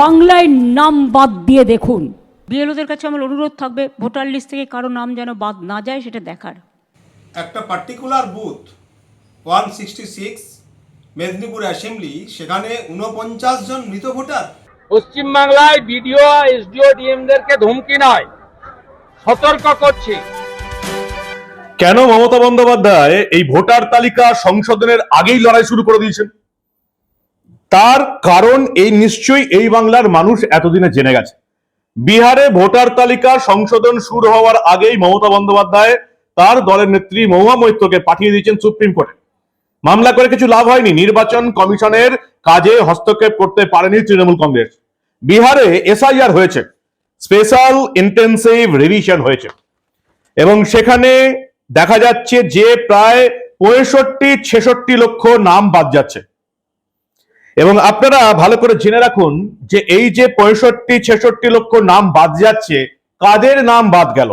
বাংলায় নাম বাদ দিয়ে দেখুন। বিএলওদের কাছে আমার অনুরোধ থাকবে ভোটার লিস্ট থেকে কারও নাম যেন বাদ না যায় সেটা দেখার। একটা particular booth one sixty six Medinipur assembly সেখানে উনপঞ্চাশ জন মৃত ভোটার। পশ্চিমবাংলায় বিডিও এসডিও ডিএমদেরকে ধমকি নয় সতর্ক করছি। কেন মমতা বন্দ্যোপাধ্যায় এই ভোটার তালিকা সংশোধনের আগেই লড়াই শুরু করে দিয়েছেন? তার কারণ এই নিশ্চয়ই এই বাংলার মানুষ এতদিনে জেনে গেছে। বিহারে ভোটার তালিকা সংশোধন শুরু হওয়ার আগেই মমতা বন্দ্যোপাধ্যায় তার দলের নেত্রী মহুয়া মৈত্রকে পাঠিয়ে দিয়েছেন সুপ্রিম কোর্টে। মামলা করে কিছু লাভ হয়নি। নির্বাচন কমিশনের কাজে হস্তক্ষেপ করতে পারেনি তৃণমূল কংগ্রেস। বিহারে এসআইআর হয়েছে। স্পেশাল ইন্টেন্সিভ রিভিশন হয়েছে। এবং সেখানে দেখা যাচ্ছে যে প্রায় পঁয়ষট্টি ছেষট্টি লক্ষ নাম বাদ যাচ্ছে। এবং আপনারা ভালো করে জেনে রাখুন যে এই যে পঁয়ষট্টি, ছেষট্টি লক্ষ নাম বাদ যাচ্ছে, কাদের নাম বাদ গেল?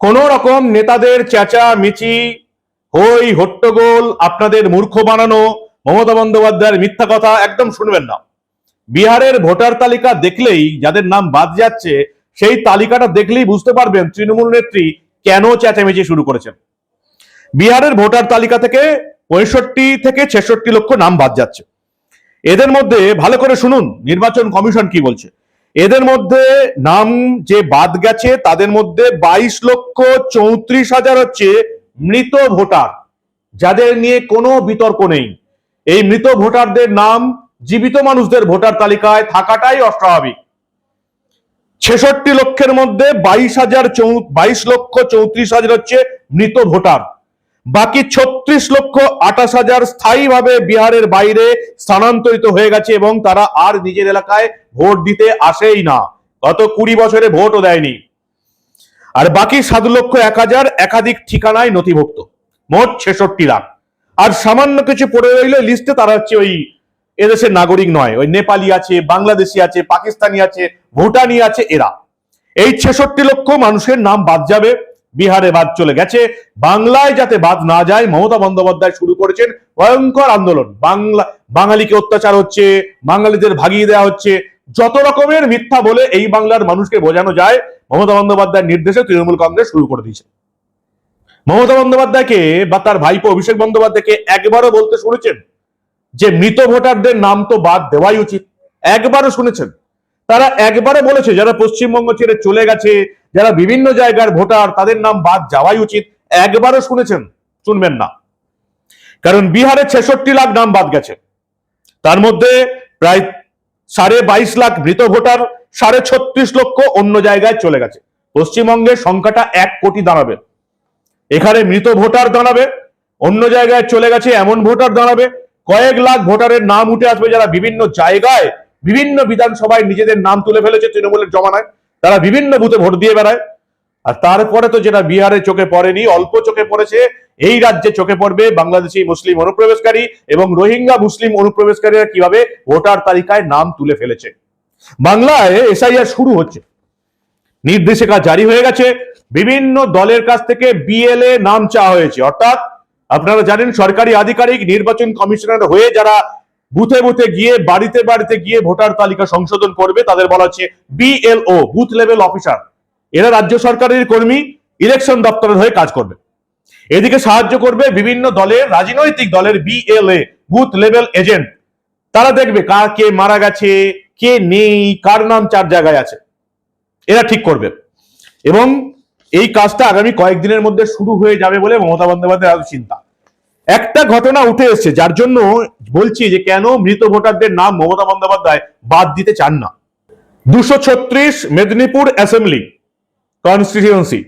কোন রকম নেতাদের চেঁচা মিচি, হই হট্টগোল, আপনাদের মূর্খ বানানো, মমতা বন্দ্যোপাধ্যায়ের মিথ্যা কথা একদম শুনবেন না। বিহারের ভোটার তালিকা দেখলেই যাদের নাম বাদ যাচ্ছে, সেই তালিকাটা দেখলেই বুঝতে পারবেন তৃণমূল নেত্রী কেন চেঁচামেচি শুরু করেছেন। বিহারের ভোটার তালিকা থেকে পঁয়ষট্টি থেকে ছেষট্টি লক্ষ নাম বাদ যাচ্ছে। এদের মধ্যে ভালো করে শুনুন, নির্বাচন কমিশন কি বলছে? এদের মধ্যে নাম যে বাদ গেছে, তাদের মধ্যে বাইশ লক্ষ চৌত্রিশ হাজার হচ্ছে মৃত ভোটার। যাদের নিয়ে কোনো বিতর্ক নেই। এই মৃত ভোটারদের নাম জীবিত মানুষদের ভোটার তালিকায় থাকাটাই অস্বাভাবিক। ছেষট্টি লক্ষের মধ্যে বাইশ হাজার চৌ বাইশ লক্ষ চৌত্রিশ হাজার হচ্ছে মৃত ভোটার। বাকি ছত্রিশ লক্ষ আঠাশ হাজার স্থায়ীভাবে বিহারের বাইরে স্থানান্তরিত হয়ে গেছে এবং তারা আর নিজের এলাকায় ভোট দিতে আসেই না। গত কুড়ি বছরে ভোটও দেয়নি। আর বাকি সাত লক্ষ এক হাজার একাধিক ঠিকানায় নথিভুক্ত। মোট ছেষট্টি লাখ। আর সামান্য কিছু পড়ে রইল লিস্টে তারা হচ্ছে ওই এদেশের নাগরিক নয়। ওই নেপালি আছে, বাংলাদেশি আছে, পাকিস্তানি আছে, ভুটানি আছে, এরা। এই ছেষট্টি লক্ষ মানুষের নাম বাদ যাবে। বিহারে বাদ চলে গেছে। বাংলায় যাতে বাদ না যায়, মমতা বন্দ্যোপাধ্যায় শুরু করেছেন ভয়ঙ্কর আন্দোলন। বাংলা, বাঙালিকে অত্যাচার হচ্ছে, বাঙালিদের ভাগিয়ে দেওয়া হচ্ছে। যত রকমের মিথ্যা বলে এই বাংলার মানুষকে বোঝানো যায়, মমতা বন্দ্যোপাধ্যায়ের নির্দেশে তৃণমূল কংগ্রেস শুরু করে দিয়েছে। মমতা বন্দ্যোপাধ্যায়কে বা তার ভাইপো অভিষেক বন্দ্যোপাধ্যায়কে একবারও বলতে শুনেছেন যে মৃত ভোটারদের নাম তো বাদ দেওয়াই উচিত। একবারও শুনেছেন। তারা একবারে বলেছে, যারা পশ্চিমবঙ্গ ছেড়ে চলে গেছে যারা বিভিন্ন জায়গার ভোটার, তাদের নাম বাদ যাওয়াই উচিত। একবারও শুনেছেন, শুনবেন না। কারণ বিহারে ছেষট্টি লাখ নাম বাদ গেছে। তার মধ্যে প্রায় সাড়ে বাইশ লাখ মৃত ভোটার, সাড়ে ছত্রিশ লক্ষ অন্য জায়গায় চলে গেছে। পশ্চিমবঙ্গের সংখ্যাটা এক কোটি দাঁড়াবে। এখানে মৃত ভোটার দাঁড়াবে, অন্য জায়গায় চলে গেছে, এমন ভোটার দাঁড়াবে। কয়েক লাখ ভোটারের নাম উঠে আসবে যারা বিভিন্ন জায়গায়, বিভিন্ন বিধানসভায় নিজেদের নাম তুলে ফেলেছে তৃণমূলের জমানায়। তারা বিভিন্ন বুথে ভোট দিয়ে বেড়ায়। আর তারপরে তো যেটা বিহারে চোখে পড়েনি, অল্প চোখে পড়েছে, এই রাজ্যে চোখে পড়বে বাংলাদেশি মুসলিম অনুপ্রবেশকারী এবং রোহিঙ্গা মুসলিম অনুপ্রবেশকারীরা কীভাবে ভোটার তালিকায় নাম তুলে ফেলেছে। বাংলায় এসআইআর শুরু হচ্ছে। নির্দেশিকা জারি হয়ে গেছে। বিভিন্ন দলের কাছ থেকে বিএলএ নাম চাওয়া হয়েছে। অর্থাৎ আপনারা জানেন, সরকারি আধিকারিক, নির্বাচন কমিশনার হয়ে যারা বুথে বুথে গিয়ে, বাড়িতে বাড়িতে গিয়ে ভোটার তালিকা সংশোধন করবে, তাদের বলা হচ্ছে বিএলও বুথ লেভেল অফিসার। এরা রাজ্য সরকারের কর্মী, ইলেকশন দপ্তরের হয়ে কাজ করবে। এদিকে সাহায্য করবে বিভিন্ন দলের, রাজনৈতিক দলের বিএলএ বুথ লেভেল এজেন্ট। তারা দেখবে কার কে মারা গেছে, কে নেই, কার নাম চার জায়গায় আছে। এরা ঠিক করবে। এবং এই কাজটা আগামী কয়েকদিনের মধ্যে শুরু হয়ে যাবে বলে মমতা বন্দ্যোপাধ্যায় আরও চিন্তা। একটা ঘটনা উঠে এসছে, যার জন্য বলছি যে কেন মৃত ভোটারদের নাম মমতা বন্দ্যোপাধ্যায় বাদ দিতে চান না। দুশো ছত্রিশ মেদিনীপুর অ্যাসেম্বলি কনস্টিটিউয়েন্সি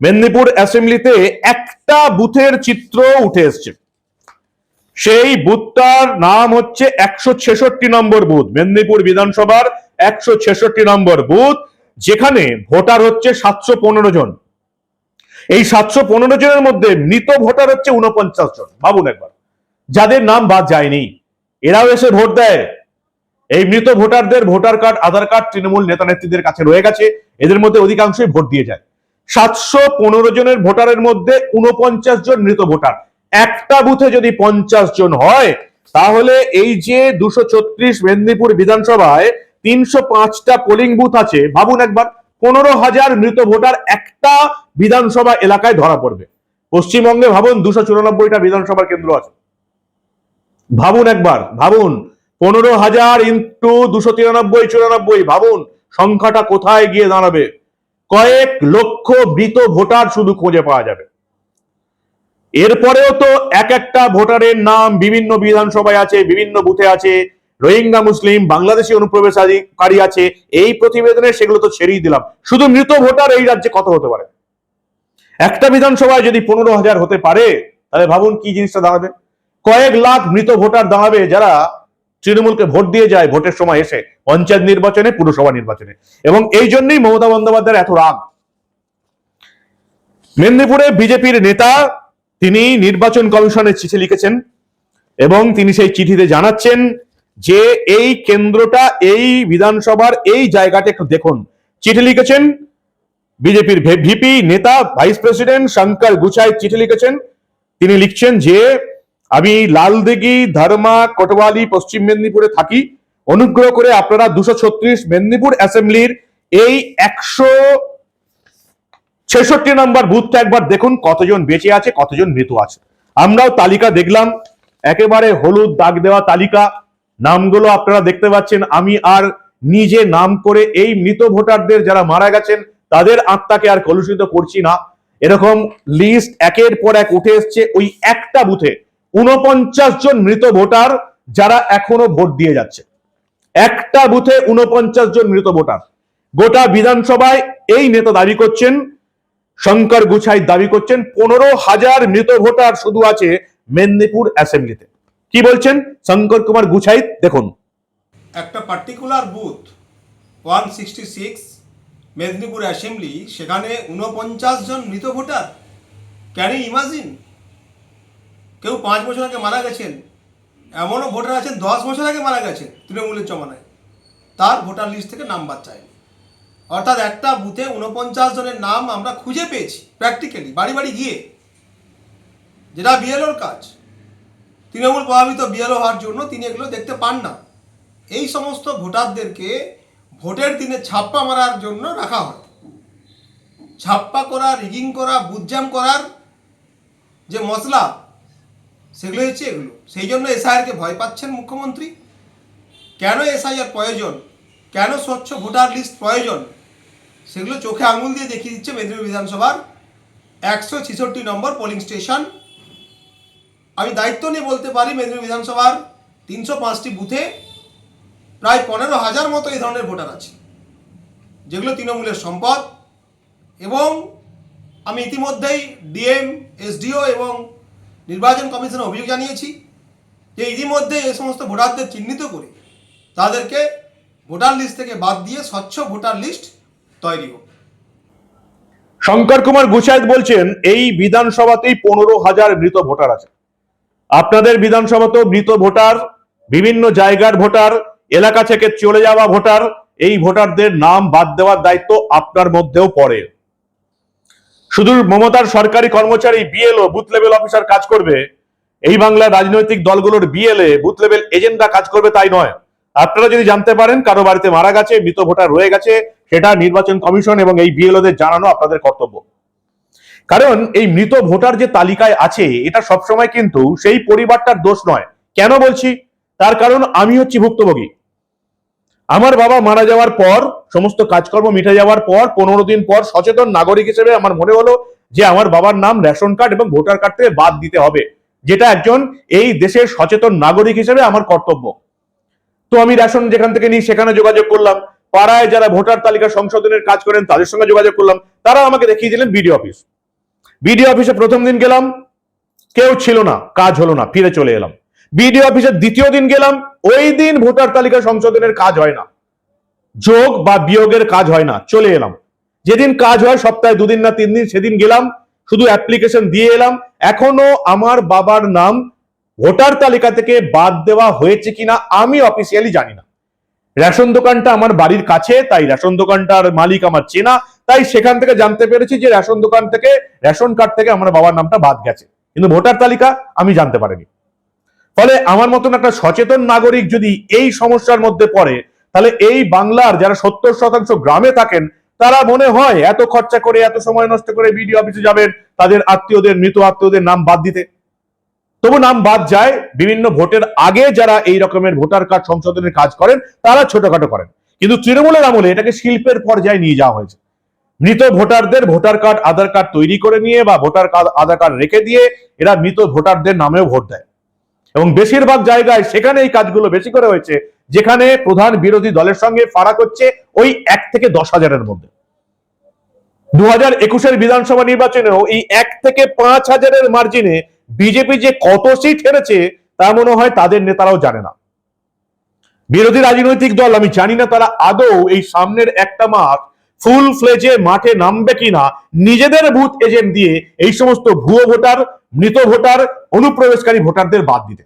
মেদিনীপুর অ্যাসেম্বলিতে একটা বুথের চিত্র উঠে এসছে। সেই বুথটার নাম হচ্ছে একশো ছেষট্টি নম্বর বুথ, মেদিনীপুর বিধানসভার একশো ছেষট্টি নম্বর বুথ, যেখানে ভোটার হচ্ছে সাতশো পনেরো জন। এই সাতশো পনেরো জনের মধ্যে মৃত ভোটার হচ্ছে উনপঞ্চাশ জন। ভাবুন একবার। যাদের নাম বাদ যায়নি, এরাও এসে ভোট দেয়। এই মৃত ভোটারদের voter card, Aadhaar card Trinamool নেতা নেত্রীদের কাছে রয়ে গেছে। এদের মধ্যে অধিকাংশই ভোট দিয়ে যায়। সাতশো পনেরো জনের ভোটারের মধ্যে উনপঞ্চাশ জন মৃত ভোটার। একটা বুথে যদি পঞ্চাশ জন হয়, তাহলে এই যে দুশো ছত্রিশ মেদিনীপুর বিধানসভায় তিনশো পাঁচটা পোলিং বুথ আছে, ভাবুন একবার। পনেরো হাজার মৃত ভোটার একটা বিধানসভা এলাকায় ধরা পড়বে। পশ্চিমবঙ্গে ভাবুন, দুশো চুরানব্বইটা বিধানসভার কেন্দ্র আছে। ভাবুন একবার, ভাবুন, পনেরো হাজার ইন্টু দুশো তিরানব্বই, চুরানব্বই, ভাবুন, সংখ্যাটা কোথায় গিয়ে দাঁড়াবে? কয়েক লক্ষ মৃত ভোটার শুধু খুঁজে পাওয়া যাবে। এরপরেও তো এক একটা ভোটারের নাম বিভিন্ন বিধানসভায় আছে, বিভিন্ন বুথে আছে রোহিঙ্গা মুসলিম, বাংলাদেশি অনুপ্রবেশকারী আছে, এই প্রতিবেদনে সেগুলো তো ছেড়েই দিলাম। শুধু মৃত ভোটার এই রাজ্যে কত হতে পারে? একটা বিধানসভায় যদি পনেরো হাজার হতে পারে, তাহলে ভাবুন কি জিনিসটা দাঁড়াবে? কয়েক লাখ মৃত ভোটার দাঁড়াবে যারা তৃণমূলকে ভোট দিয়ে যায় ভোটের সময় এসে, পঞ্চায়েত নির্বাচনে, পুরসভা নির্বাচনে। এবং এই জন্যই মমতা বন্দ্যোপাধ্যায়ের এত রাগ। মেদিনীপুরে বিজেপির নেতা, তিনি নির্বাচন কমিশনের চিঠি লিখেছেন এবং তিনি সেই চিঠিতে জানাচ্ছেন যে এই কেন্দ্রটা, এই বিধানসভার এই জায়গাটা একটু দেখুন। চিঠি লিখেছেন বিজেপির ভিপি নেতা, ভাইস প্রেসিডেন্ট শঙ্কর গুচাই চিঠি লিখেছেন। তিনি লিখছেন যে, আমি লালদিঘি, ধর্মা কটওয়ালি পশ্চিম মেদিনীপুরে থাকি। অনুগ্রহ করে আপনারা দুশো ছত্রিশ মেদিনীপুর অ্যাসেম্বলির এই একশো ছেষট্টি নম্বর বুথটা একবার দেখুন, কতজন বেঁচে আছে, কতজন মৃত আছে। আমরাও তালিকা দেখলাম। একেবারে হলুদ দাগ দেওয়া তালিকা। নামগুলো আপনারা দেখতে পাচ্ছেন। আমি আর নিজে নাম করে এই মৃত ভোটারদের যারা মারা গেছেন, তাদের আত্মাকে আর কলুষিত করছি না। এরকম লিস্ট একের পর এক উঠে এসছে। ওই একটা বুথে উনপঞ্চাশ জন মৃত ভোটার যারা এখনও ভোট দিয়ে যাচ্ছে। একটা বুথে উনপঞ্চাশ জন মৃত ভোটার। গোটা বিধানসভায় এই নেতা দাবি করছেন, শঙ্কর গুছাই দাবি করছেন, পনেরো হাজার মৃত ভোটার শুধু আছে মেদিনীপুর অ্যাসেম্বলিতে। কি বলছেন? শঙ্কর কুমার গুছাই দেখুন। একটা particular booth one sixty six Medinipur assembly সেখানে উনপঞ্চাশ জন মৃত ভোটার। ক্যান ইমাজিন কেউ পাঁচ বছর আগে মারা গেছেন, এমনও ভোটার আছেন, দশ বছর আগে মারা গেছেন, তৃণমূলের জমানায়। তার ভোটার লিস্ট থেকে নাম্বার চায়নি অর্থাৎ একটা বুথে উনপঞ্চাশ জনের নাম আমরা খুঁজে পেয়েছি প্র্যাকটিক্যালি বাড়ি বাড়ি গিয়ে। যেটা বিএলওর কাজ। তৃণমূল প্রভাবিত বিএলও হওয়ার জন্য তিনি এগুলো দেখতে পান না। এই সমস্ত ভোটারদেরকে ভোটের দিনে ছাপ্পা মারার জন্য রাখা হয়। ছাপ্পা করা, রিগিং করা বুথজাম করার যে মশলা, সেগুলো হচ্ছে এগুলো। সেই জন্য এসআইআরকে ভয় পাচ্ছেন মুখ্যমন্ত্রী। কেন এসআইআর প্রয়োজন? কেন স্বচ্ছ ভোটার লিস্ট প্রয়োজন? সেগুলো চোখে আঙুল দিয়ে দেখিয়ে দিচ্ছে মেদিনীপুর বিধানসভার একশো ছেষট্টি নম্বর পোলিং স্টেশন। আমি দায়িত্ব নিয়ে বলতে পারি মেদিনীপুর বিধানসভার তিনশো পাঁচটি বুথে প্রায় পনেরো হাজার মতো এই ধরনের ভোটার আছে, যেগুলো তৃণমূলের সম্পদ। এবং আমি ইতিমধ্যেই ডিএম, এসডিও এবং নির্বাচন কমিশনে অভিযোগ জানিয়েছি যে ইতিমধ্যে এই সমস্ত ভোটারদের চিহ্নিত করে তাদেরকে ভোটার লিস্ট থেকে বাদ দিয়ে স্বচ্ছ ভোটার লিস্ট তৈরি হোক। শঙ্কর কুমার গুছাইত বলছেন, এই বিধানসভাতেই পনেরো হাজার মৃত ভোটার আছে। আপনাদের বিধানসভাতেও মৃত ভোটার, বিভিন্ন জায়গার ভোটার, এলাকা থেকে চলে যাওয়া ভোটার, এই ভোটারদের নাম বাদ দেওয়ার দায়িত্ব আপনার মধ্যেও পড়ে। শুধু মমতার সরকারি কর্মচারী বিএলও বুথ লেভেল অফিসার কাজ করবে। এই বাংলার রাজনৈতিক দলগুলোর বিএলএ বুথ লেভেল এজেন্টরা কাজ করবে তাই নয়। আপনারা যদি জানতে পারেন, কারও বাড়িতে মারা গেছে, মৃত ভোটার রয়ে গেছে, সেটা নির্বাচন কমিশন এবং এই বিএলওদের জানানো আপনাদের কর্তব্য। কারণ এই মৃত ভোটার যে তালিকায় আছে, এটা সবসময় কিন্তু সেই পরিবারটার দোষ নয়। কেন বলছি? তার কারণ আমি হচ্ছি ভুক্তভোগী। আমার বাবা মারা যাওয়ার পর, সমস্ত কাজকর্ম মিটে যাওয়ার পর, পনেরো দিন পর সচেতন নাগরিক হিসেবে আমার মনে হলো যে আমার বাবার নাম রেশন কার্ড এবং ভোটার কার্ড থেকে বাদ দিতে হবে, যেটা একজন এই দেশের সচেতন নাগরিক হিসেবে আমার কর্তব্য। তো আমি রেশন যেখান থেকে নিই, সেখানে যোগাযোগ করলাম। পাড়ায় যারা ভোটার তালিকা সংশোধনের কাজ করেন, তাদের সঙ্গে যোগাযোগ করলাম। তারা আমাকে দেখিয়ে দিলেন বিডিও অফিস। বিডিও অফিসে প্রথম দিন গেলাম, কেউ ছিল না, কাজ হলো না, ফিরে চলে এলাম। বিডিও অফিসের দ্বিতীয় দিন গেলাম, ওই দিন ভোটার তালিকা সংশোধনের কাজ হয় না। যোগ বা বিয়োগের কাজ হয় না, চলে এলাম। যেদিন কাজ হয়, সপ্তাহে দুদিন না তিন দিন, সেদিন গেলাম, শুধু অ্যাপ্লিকেশন দিয়ে এলাম। এখনও আমার বাবার নাম ভোটার তালিকা থেকে বাদ দেওয়া হয়েছে কিনা, আমি অফিসিয়ালি জানি না। রেশন দোকানটা আমার বাড়ির কাছে, তাই রেশন দোকানটার মালিক আমার চেনা তাই সেখান থেকে জানতে পেরেছি যে রেশন দোকান থেকে রেশন কার্ড থেকে আমার বাবার নামটা বাদ গেছে। কিন্তু ভোটার তালিকা আমি জানতে পারিনি। ফলে আমার মতন একটা সচেতন নাগরিক যদি এই সমস্যার মধ্যে পড়ে, তাহলে এই বাংলার যারা সত্তর শতাংশ গ্রামে থাকেন, তারা মনে হয় এত খরচা করে, এত সময় নষ্ট করে বিডিও অফিসে যাবেন, তাদের আত্মীয়দের, মৃত আত্মীয়দের নাম বাদ দিতে। তবু নাম বাদ যায়, বিভিন্ন ভোটের আগে যারা এই রকমের ভোটার কার্ড সংশোধনের কাজ করেন, তারা ছোটখাটো করেন। কিন্তু তৃণমূলের আমলে এটাকে শিল্পের পর্যায়ে নিয়ে যাওয়া হয়েছে। মৃত ভোটারদের ভোটার কার্ড, আধার কার্ড তৈরি করে নিয়ে বা ভোটার কার্ড, আধার কার্ড রেখে দিয়ে এরা মৃত ভোটারদের নামেও ভোট দেয়। এবং বেশিরভাগ জায়গায় সেখানে এই কাজগুলো বেশি করে হয়েছে, যেখানে প্রধান বিরোধী দলের সঙ্গে ফারাক হচ্ছে ওই এক থেকে দশ হাজারের মধ্যে। দু হাজার একুশের বিধানসভা নির্বাচনেও এই এক থেকে পাঁচ হাজারের মার্জিনে বিজেপি যে কত সিট হেরেছে, তা মনে হয় তাদের নেতারাও জানে না। বিরোধী রাজনৈতিক দল, আমি জানি না তারা আদৌ এই সামনের একটা মাস ফুল ফ্লেজে মাঠে নামবে কিনা, নিজেদের বুথ এজেন্ট দিয়ে এই সমস্ত ভুয়ো ভোটার, মৃত ভোটার, অনুপ্রবেশকারী ভোটারদের বাদ দিতে।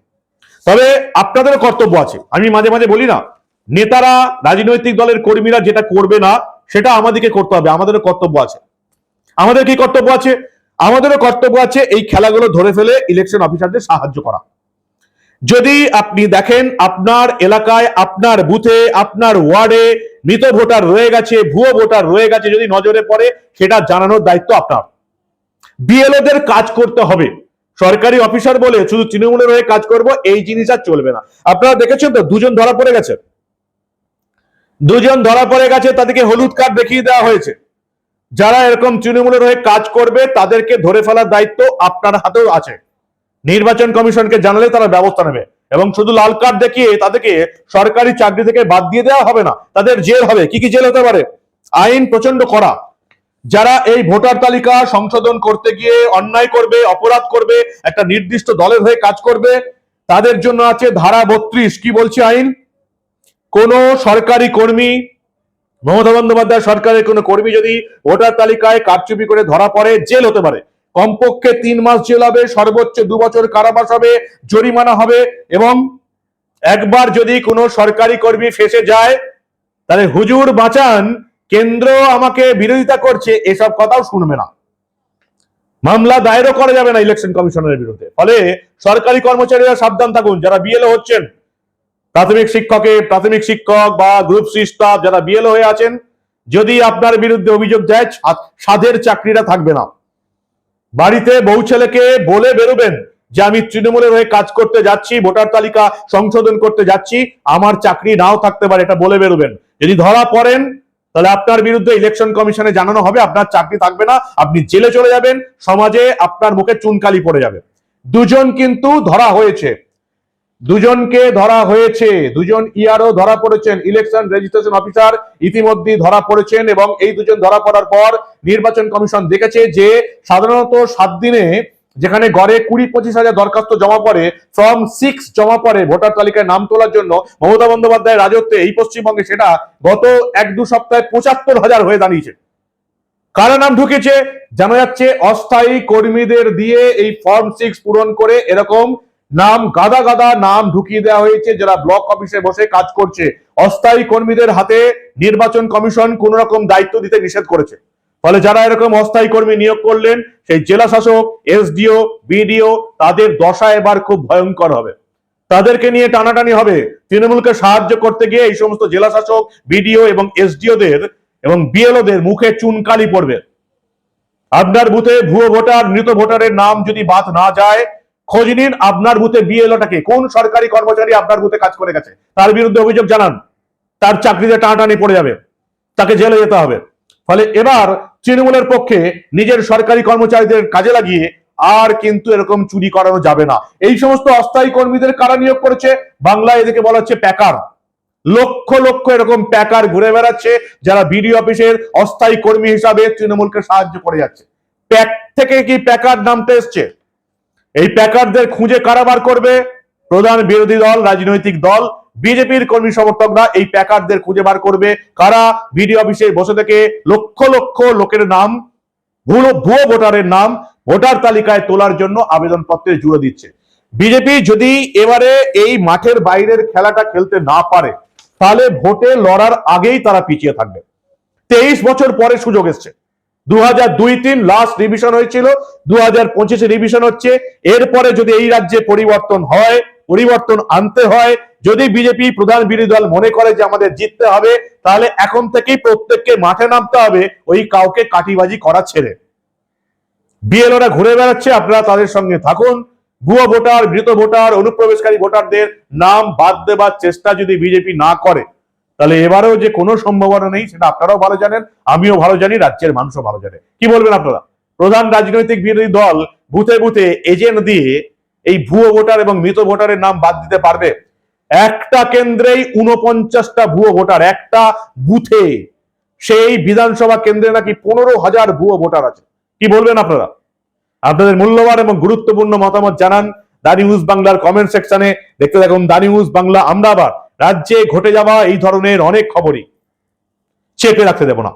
তবে আপনাদের কর্তব্য আছে। আমি মাঝে মাঝে বলি না, নেতারা, রাজনৈতিক দলের কর্মীরা যেটা করবে না, সেটা আমাদেরকে করতে হবে। আমাদেরও কর্তব্য আছে। আমাদের কি কর্তব্য আছে? আমাদেরও কর্তব্য আছে এই খেলাগুলো ধরে ফেলে ইলেকশন অফিসারদের সাহায্য করা। যদি আপনি দেখেন আপনার এলাকায়, আপনার বুথে, আপনার ওয়ার্ডে মৃত ভোটার রয়ে গেছে, ভুয়ো ভোটার রয়ে গেছে যদি নজরে পড়ে, সেটা জানানোর দায়িত্ব আপনার। বিএলওদের কাজ করতে হবে। সরকারি অফিসার বলে শুধু তৃণমূলের হয়ে কাজ করব, এই জিনিস আর চলবে না। আপনারা দেখেছেন তো, দুজন ধরা পড়ে গেছে। দুজন ধরা পড়ে গেছে, তাদেরকে হলুদ কার্ড দেখিয়ে দেওয়া হয়েছে। যারা এরকম তৃণমূলের হয়ে কাজ করবে, তাদেরকে ধরে ফেলার দায়িত্ব আপনার হাতেও আছে। নির্বাচন কমিশনকে জানালে তারা ব্যবস্থা নেবে। এবং শুধু লাল কার্ড দেখিয়ে তাদেরকে সরকারি চাকরি থেকে বাদ দিয়ে দেওয়া হবে না, তাদের জেল হবে। কি কি জেল হতে পারে? আইন প্রচণ্ড করা যারা এই ভোটার তালিকা সংশোধন করতে গিয়ে অন্যায় করবে, অপরাধ করবে, একটা নির্দিষ্ট দলের হয়ে কাজ করবে, তাদের জন্য আছে ধারা বত্রিশ। কি বলছে আইন? কোন সরকারি কর্মী, মমতা বন্দ্যোপাধ্যায় সরকারের কোনো কর্মী যদি ভোটার তালিকায় কারচুপি করে ধরা পড়ে, জেল হতে পারে। কমপক্ষে তিন মাস জেল হবে, সর্বোচ্চ দু বছর কারাবাস হবে, জরিমানা হবে এবং একবার যদি কোনো সরকারি কর্মী ফেসে যায়, তাহলে হুজুর বাঁচান, কেন্দ্র আমাকে বিরোধিতা করছে, এসব কথাও শুনবে না। মামলা দায়েরও করা যাবে না ইলেকশন কমিশনের বিরুদ্ধে। ফলে সরকারি কর্মচারীরা সাবধান থাকুন, যারা বিএলও হচ্ছেন, প্রাথমিক শিক্ষকে প্রাথমিক শিক্ষক বা গ্রুপ সি স্টাফ যারা বিএলও হয়ে আছেন, যদি আপনার বিরুদ্ধে অভিযোগ দেয় সাধের চাকরিটা থাকবে না। বাড়িতে বউ ছেলেকে বলে বেরোবেন যে আমি তৃণমূলের হয়ে কাজ করতে যাচ্ছি, ভোটার তালিকা সংশোধন করতে যাচ্ছি, আমার চাকরি নাও থাকতে পারে, এটা বলে বেরোবেন। যদি ধরা পড়েন, তাহলে আপনার বিরুদ্ধে ইলেকশন কমিশনে জানানো হবে, আপনার চাকরি থাকবে না, আপনি জেলে চলে যাবেন, সমাজে আপনার মুখে চুনকালি পড়ে যাবে। দুজন কিন্তু ধরা হয়েছে। দুজনকে ধরা হয়েছে। দুজন ইয়ারও ধরা পড়েছেন ইলেকশন রেজিস্ট্রেশন অফিসার ইতিমধ্যে ধরা পড়েছেন এবং এই দুজন ধরা পড়ার পর নির্বাচন কমিশন দেখেছে যে সাধারণত সাত দিনে যেখানে গড়ে কুড়ি পঁচিশ হাজার দরখাস্ত জমা পড়ে ফর্ম সিক্স জমা পড়ে ভোটার তালিকায় নাম তোলার জন্য মমতা বন্দ্যোপাধ্যায়ের রাজত্বে এই পশ্চিমবঙ্গে সেটা গত এক দু সপ্তাহে পঁচাত্তর হাজার হয়ে দাঁড়িয়েছে। কারা নাম ঢুকেছে? জানা যাচ্ছে অস্থায়ী কর্মীদের দিয়ে এই ফর্ম সিক্স পূরণ করে এরকম নাম গাদা গাদা নাম ঢুকিয়ে দেওয়া হয়েছে। যারা ব্লক অফিসে বসে কাজ করছে, অস্থায়ী কর্মীদের হাতে নির্বাচন কমিশন কোন রকম দায়িত্ব দিতে নিষেধ করেছে। ফলে যারা এরকম অস্থায়ী কর্মী নিয়োগ করলেন, সেই জেলা শাসক, এসডিও, বিডিও, তাদের দশা এবার খুব ভয়ঙ্কর হবে। তাদেরকে নিয়ে টানাটানি হবে। তৃণমূলকে সাহায্য করতে গিয়ে এই সমস্ত জেলা শাসক, বিডিও এবং এসডিওদের এবং বিএলওদের মুখে চুনকালি পড়বে। আপনার বুথে ভুয়ো ভোটার, মৃত ভোটারের নাম যদি বাদ না যায় খোঁজ নিন, আপনার বুথে বিএলওটাকে কোন সরকারি কর্মচারী আপনার বুথে কাজ করে গেছে? তার বিরুদ্ধে অভিযোগ জানান। তার চাকরিতে টানাটানি পড়ে যাবে। তাকে জেলে যেতে হবে। ফলে এবার তৃণমূলের পক্ষে নিজের সরকারি কর্মচারীদের কাজে লাগিয়ে আর কিন্তু এরকম চুরি করানো যাবে না। এই সমস্ত অস্থায়ী কর্মীদের কারা নিয়োগ করেছে? বাংলায় এদেরকে বলা হচ্ছে প্যাকার। লক্ষ লক্ষ এরকম প্যাকার ঘুরে বেড়াচ্ছে, যারা বিডিও অফিসের অস্থায়ী কর্মী হিসাবে তৃণমূলকে সাহায্য করে যাচ্ছে। প্যাক থেকে কি প্যাকার নামতে এসছে? এই প্যাকারদের খুঁজে কারাবার করবে প্রধান বিরোধী দল, রাজনৈতিক দল, বিজেপির কর্মী সমর্থকরা এই প্যাকারদের খুঁজে বার করবে। কারা? বিডিও অফিসে বসে থেকে লক্ষ লক্ষ লোকের নাম, ভুয়ো ভুয়ো ভোটারের নাম ভোটার তালিকায় তোলার জন্য আবেদনপত্রে জুড়ে দিচ্ছে। বিজেপি যদি এবারে এই মাঠের বাইরের খেলাটা খেলতে না পারে, তাহলে ভোটে লড়ার আগেই তারা পিছিয়ে থাকবে। তেইশ বছর পরে সুযোগ এসছে। দু হাজার দুই তিন লাস্ট রিভিশন হয়েছিল দু হাজার পঁচিশে রিভিশন হচ্ছে। এরপরে যদি এই রাজ্যে পরিবর্তন হয়, পরিবর্তন আনতে হয়, যদি বিজেপি প্রধান বিরোধী দল মনে করে যে আমাদের জিততে হবে, তাহলে এখন থেকেই প্রত্যেককে মাঠে নামতে হবে, ওই কাউকে কাটিবাজি করা ছেড়ে। বিএলওরা ঘুরে বেড়াচ্ছে, আপনারা তাদের সঙ্গে থাকুন। ভুয়ো ভোটার, মৃত ভোটার, অনুপ্রবেশকারী ভোটারদের নাম বাদ দেবার চেষ্টা যদি বিজেপি না করে তাহলে এবারেও যে কোনো সম্ভাবনা নেই, সেটা আপনারাও ভালো জানেন, আমিও ভালো জানি, রাজ্যের মানুষও ভালো জানে। কি বলবেন আপনারা? প্রধান রাজনৈতিক বিরোধী দল বুথে বুথে এজেন্ট দিয়ে এই ভুয়ো ভোটার এবং মৃত ভোটারের নাম বাদ দিতে পারবে? একটা কেন্দ্রেই উনপঞ্চাশটা ভুয়ো ভোটার, একটা বুথে। সেই বিধানসভা কেন্দ্রে নাকি পনেরো হাজার ভুয়ো ভোটার আছে। কি বলবেন আপনারা? আপনাদের মূল্যবান এবং গুরুত্বপূর্ণ মতামত জানান। দা নিউজ বাংলার কমেন্ট সেকশনে দেখতে থাকুন দা নিউজ বাংলা আমরা আবার রাজ্যে ঘটে যাওয়া এই ধরনের অনেক খবরই। চেপে রাখতে দেব না।